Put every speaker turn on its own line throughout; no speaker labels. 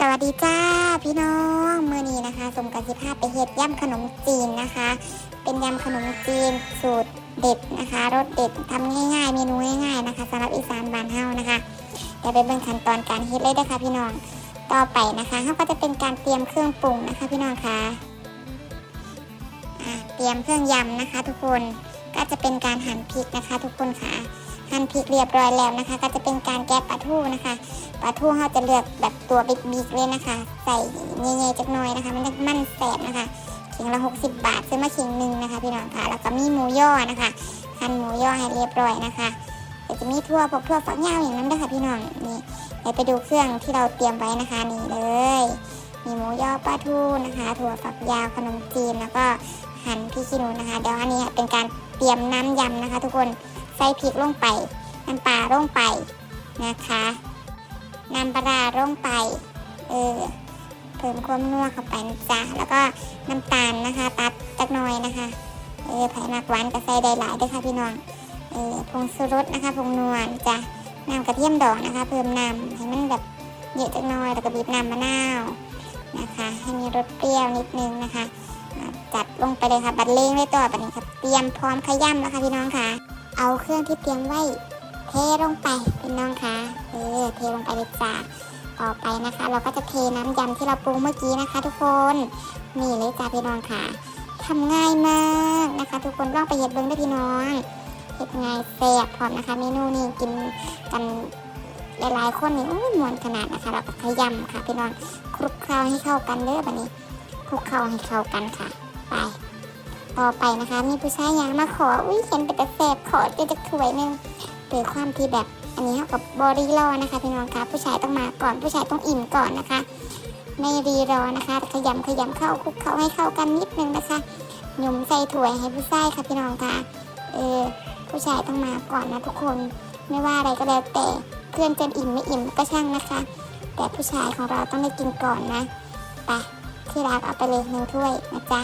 สวัสดีจ้าพี่น้องเมื่อนี้นะคะสมกันสิภาพไปเฮ็ดย่ำขนมจีนนะคะ เป็นยำขนมจีนสูตรเด็ดนะคะรสเด็ดทำง่ายๆ เมนูง่ายๆนะคะสำหรับอีสานบ้านเฮานะคะเดี๋ยวไปเบิ่งขั้นตอนการเฮ็ดเลยเด้ค่ะพี่น้องต่อไปนะคะเขาก็จะเป็นการเตรียมเครื่องปรุงนะคะพี่น้องคะ่ะเตรียมเครื่องยำนะคะ ทุกคนก็จะเป็นการหั่นพริกนะคะ ทุกคนค่ะ หั่นพริกเรียบร้อยแล้วนะคะ ก็จะเป็นการแกะปลาทูนะคะปลาทูเราจะเลือกแบบตัวบิ๊กๆเลยนะคะ ใส่เงยๆจักหน่อยนะคะ มันจะมันแสบนะคะเข่งละ60 บาทซื้อมาเข่งหนึ่งนะคะพี่น้องค่ะแล้วก็มีหมูย่อนะคะหั่นหมูย่อให้เรียบร้อยนะคะเดี๋ยวจะมีทั่วพวกทั่วฝักยาวอย่างนั้นด้วยค่ะพี่น้องนี่เดี๋ยวไปดูเครื่องที่เราเตรียมไว้นะคะนี่เลย มีหมูย่อปลาทูนะคะ ถั่วฝักยาวขนมจีนแล้วก็หั่นพริกขี้หนูนะคะ เดี๋ยวอันนี้เป็นการเตรียมน้ำยำนะคะ ทุกคน ใส่พริกลงไป น้ำปลาลงไปนะคะ น้ำปลาลงไป เออ เพิ่มความนัวเข้าไปนะจ้ะแล้วก็น้ำตาลนะคะ ตัดจักหน่อยนะคะ เออไผ่มักหวานก็ใส่ได้หลายด้วยค่ะพี่น้อง เออผงชูรสนะคะผงนวลจ้ะน้ำกระเทียมดองนะคะ เพิ่มน้ำให้มันแบบเยอะจักหน่อยแล้วก็บีบน้ำมะนาวนะคะ ให้มีรสเปรี้ยวนิดนึงนะคะจัดลงไปเลยค่ะ บัดเล้งเลยตัวบัดนี้ครับเตรียมพร้อมขย้ำแล้วค่ะพี่น้องค่ะ เอาเครื่องที่เตรียมไว้เทลงไปพี่น้องคะเออเทลงไปเลยจ้าต่อไปนะคะ เราก็จะเทน้ำยำที่เราปรุงเมื่อกี้นะคะ ทุกคนนี่เลยจ้าพี่น้องค่ะทำง่ายมากนะคะ ทุกคนลองไปเห็ดเบิ้งได้พี่น้องเห็ดง่ายแซ่บพร้อมนะคะเมนูนี้กินกันหลายๆคนนี่อุ้ยมวนขนาดนะคะเราก็ขยำค่ะพี่น้องคลุกเคล้าให้เข้ากันเด้อแบบนี้คลุกเคล้าให้เข้ากันค่ะ ไป อไปนะคะ มีผู้ชายยางมาขอ อุ้ยเห็นเป็นแต่แซ่บขอจะจะถ้วยหนึงโดยความที่แบบอันนี้เท่ากับบอดี้รอนะคะพี่น้องคะผู้ชายต้องมาก่อนผู้ชายต้องอิ่มก่อนนะคะ ไม่รีรอนะคะ ขยำขยำเข้าคลุกเข้าให้เข้ากันนิดนึงนะคะหยุมใส่ถ้วยให้ผู้ชายค่ะพี่น้องคะเออผู้ชายต้องมาก่อนนะทุกคนไม่ว่าอะไรก็แล้วแต่เพื่อนจะอิ่มไม่อิ่มก็ช่างนะคะ แต่ผู้ชายของเราต้องได้กินก่อนนะไปที่รักเอาไปเลยหนึ่งถ้วยนะจ๊ะ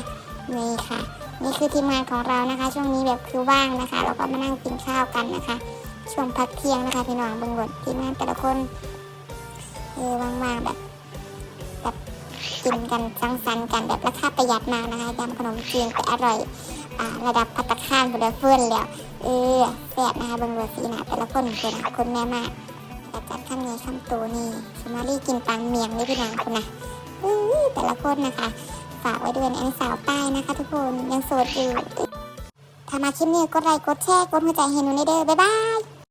นี่ค่ะ นี่คือทีมงานของเรานะคะ ช่วงนี้แบบคือว่างนะคะเราก็มานั่งกินข้าวกันนะคะ ช่วงพักเที่ยงนะคะพี่น้องบิ่งบททีมงานแต่ละคนเออว่างๆแบบแบบกินกันสังสรรค์กันแบบราคาประหยัดมากนะคะยำขนมจีนแต่อร่อยอ่าระดับพัตตาคารบุดเฟื่อนแล้วเออแซ่บนะคะเบิ่งบทสีหนาแต่ละคนเป็นคนแม่มากแต่จัดข้ามนี้ข้ามตัวนี่สมารี่กินปังเมียงด้วยพี่น้องคุณนะแต่ละคนนะคะ ฝากไว้ด้วยนะอันสาวใต้นะคะ ทุกคนยังโสดอยู่ถ้ามาคลิปนี้กดไลค์กดแชร์กดหัวใจให้หนูในเด้อบ๊ายบาย